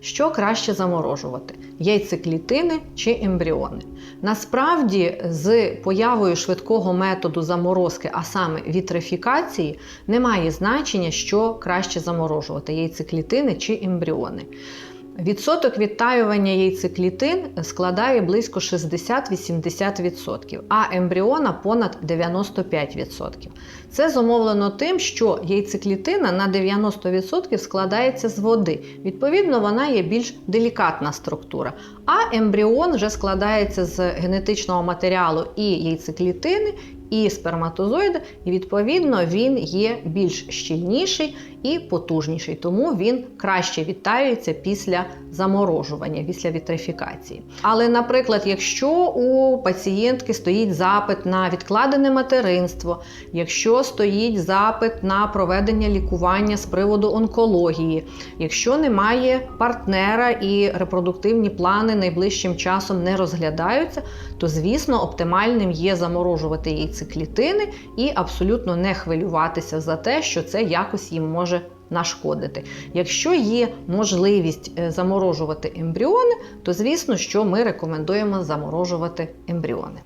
Що краще заморожувати яйцеклітини чи ембріони? Насправді, з появою швидкого методу заморозки, а саме вітрифікації, немає значення, що краще заморожувати яйцеклітини чи ембріони. Відсоток відтаювання яйцеклітин складає близько 60-80%, а ембріона понад 95%. Це зумовлено тим, що яйцеклітина на 90% складається з води. Відповідно, вона є більш делікатна структура. А ембріон вже складається з генетичного матеріалу і яйцеклітини, і сперматозоїда, і відповідно він є більш щільніший і потужніший, тому він краще відтаюється після заморожування, після вітрифікації. Але, наприклад, якщо у пацієнтки стоїть запит на відкладене материнство, якщо стоїть запит на проведення лікування з приводу онкології, якщо немає партнера і репродуктивні плани найближчим часом не розглядаються, то звісно оптимальним є заморожувати яйцеклітини і абсолютно не хвилюватися за те, що це якось їм може нашкодити. Якщо є можливість е, заморожувати ембріони, то звісно, що ми рекомендуємо заморожувати ембріони.